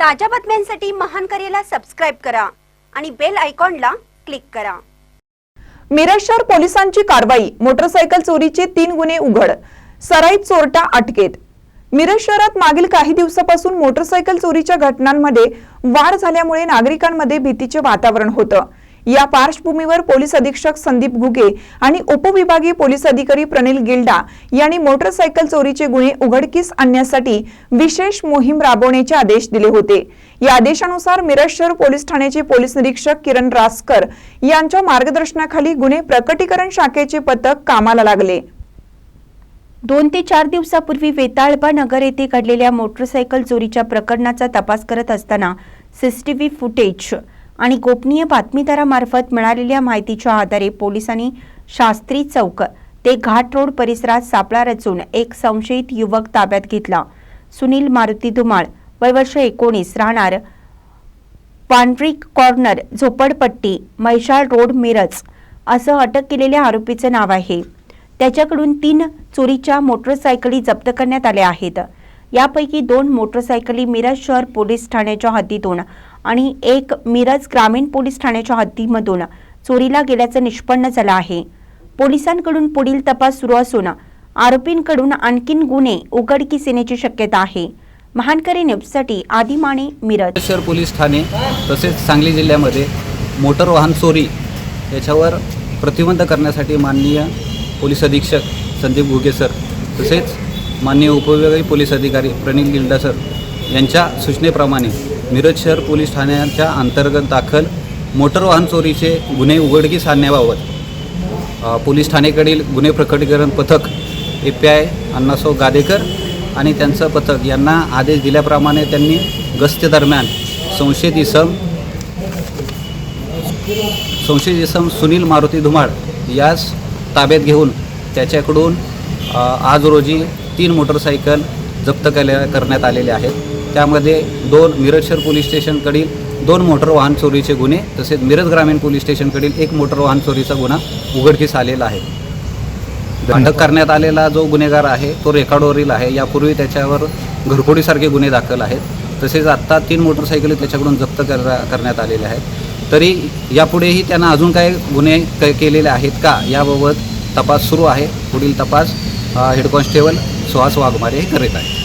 ताज्या बातम्यांसाठी महान करेला सबस्क्राईब करा आणि बेल आयकॉनला क्लिक करा. मिरज शहर पोलिसांची कारवाई मोटरसायकल चोरीचे तीन गुन्हे उघड सराईत चोरटा अटकेत. मिरज शहरात मागील काही दिवसापासून मोटरसायकल चोरीच्या घटनांमध्ये वाढ झाल्यामुळे नागरिकांमध्ये भीतीचे वातावरण होतं. या पार्श्वभूमीवर पोलीस अधीक्षक संदीप घुगे आणि उपविभागीय पोलीस अधिकारी प्रनिल गिल्डा यांनी मोटरसायकल चोरीचे गुन्हे उघडकीस आणण्यासाठी विशेष मोहीम राबवण्याचे आदेश दिले होते. या आदेशानुसार मिरज शहर पोलीस ठाण्याचे पोलीस निरीक्षक किरण रासकर यांच्या मार्गदर्शनाखाली गुन्हे प्रकटीकरण शाखेचे पथक कामाला लागले. दोन ते चार दिवसापूर्वी वेताळबा नगर येथे घडलेल्या मोटरसायकल चोरीच्या प्रकरणाचा तपास करत असताना सीसीटीव्ही फुटेज आणि गोपनीय बातमीदारामार्फत मिळालेल्या माहितीच्या आधारे पोलिसांनी शास्त्री चौक ते घाट रोड परिसरात सापळा रचून एक संशयित युवक ताब्यात घेतला. सुनील मारुती धुमाळ वय वर्ष एकोणीस राहणार पांढरिक कॉर्नर झोपडपट्टी मैशाळ रोड मिरज असं अटक केलेल्या आरोपीचं नाव आहे. त्याच्याकडून तीन चोरीच्या मोटरसायकली जप्त करण्यात आल्या आहेत. यापैकी दोन मोटरसायकली मिरज शहर पोलीस ठाण्याच्या हद्दीतून आणि एक मिरज ग्रामीण पोलीस ठाण्याच्या हद्दीमधून चोरीला गेल्याचं निष्पन्न झालं आहे. पोलिसांकडून पुढील तपास सुरू असून आरोपींकडून आणखीन गुन्हे उघडकीस येण्याची शक्यता आहे. महानकरी न्यूजसाठी आदी माने मिरज शहर पोलीस ठाणे तसेच सांगली जिल्ह्यामध्ये मोटर वाहन चोरी याच्यावर प्रतिबंध करण्यासाठी माननीय पोलीस अधीक्षक संदीप घुगे सर तसेच माननीय उपविभागीय पोलीस अधिकारी प्रणित गिल्डा सर यांच्या सूचनेप्रमाणे मिरज शहर पोलीस ठाण्याच्या अंतर्गत दाखल मोटर वाहन चोरीचे गुन्हे उघडकीस आणण्याबाबत पोलीस ठाणेकडील गुन्हे प्रकटीकरण पथक A P I Annaso Gadekar आणि त्यांचं पथक यांना आदेश दिल्याप्रमाणे त्यांनी गस्तीदरम्यान संशयित इसम संशयित इसम सुनील मारुती धुमाळ यास ताब्यात घेऊन त्याच्याकडून आज रोजी तीन मोटरसायकल जप्त केल्या करण्यात आलेले आहेत. त्यामध्ये दोन मिरज शहर पोलीस स्टेशनकडील दोन मोटर वाहन चोरीचे गुन्हे तसेच मिरज ग्रामीण पोलीस स्टेशनकडील एक मोटर वाहन चोरीचा गुन्हा उघडकीस आलेला आहे. अटक करण्यात आलेला जो गुन्हेगार आहे तो रेकॉर्डवरील आहे. यापूर्वी त्याच्यावर घरफोडीसारखे गुन्हे दाखल आहेत. तसेच आत्ता तीन मोटरसायकली त्याच्याकडून जप्त कर करण्यात आलेल्या आहेत. तरी यापुढेही त्यांना अजून काय गुन्हे क केलेले आहेत का? याबाबत तपास सुरू आहे. पुढील तपास हेड कॉन्स्टेबल सुहास वाघमारे हे करीत आहे